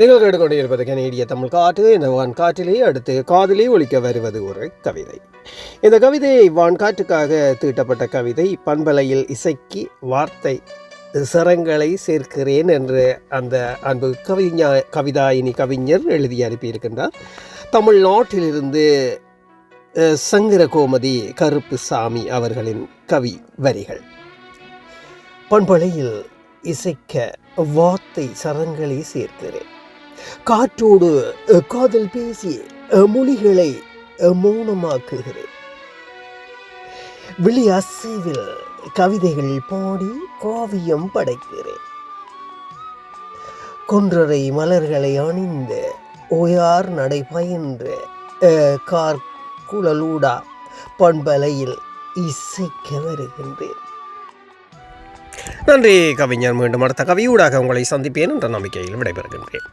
நீங்கள் கேட்டுக்கொண்டிருப்பது கனேடிய தமிழ் காற்று. இந்த வான்காற்றிலே அடுத்து காதலே ஒழிக்க வருவது ஒரு கவிதை. இந்த கவிதை வான்காற்றுக்காக தீட்டப்பட்ட கவிதை. பண்பலையில் இசைக்கு வார்த்தை சிரங்களை சேர்க்கிறேன் என்று அந்த அன்பு கவிஞா கவிதாயினி கவிஞர் எழுதி அனுப்பியிருக்கின்றார். தமிழ்நாட்டிலிருந்து சங்கரகோமதி சங்கரகோமதி கருப்புசாமி அவர்களின் கவி வரிகள். பண்பலையில் இசைக்க வார்த்தை சரங்களை சேர்க்கிறேன். காற்றோடு அஹ், காதல் பேசி மொழிகளை அஹ், மௌனமாக்குகிறேன். அசைவில் கவிதைகள் பாடி காவியம் படைக்கிறேன். கொன்றரை மலர்களை அணிந்து ஓயார் நடை பயின்ற அஹ், கார் குழலூடா பண்பலையில் இசைக்க வருகின்றேன். நன்றி கவிஞர். மீண்டும் அடுத்த கவியூடாக உங்களை சந்திப்பேன் என்ற நம்பிக்கையில் விடைபெறுகின்றேன்.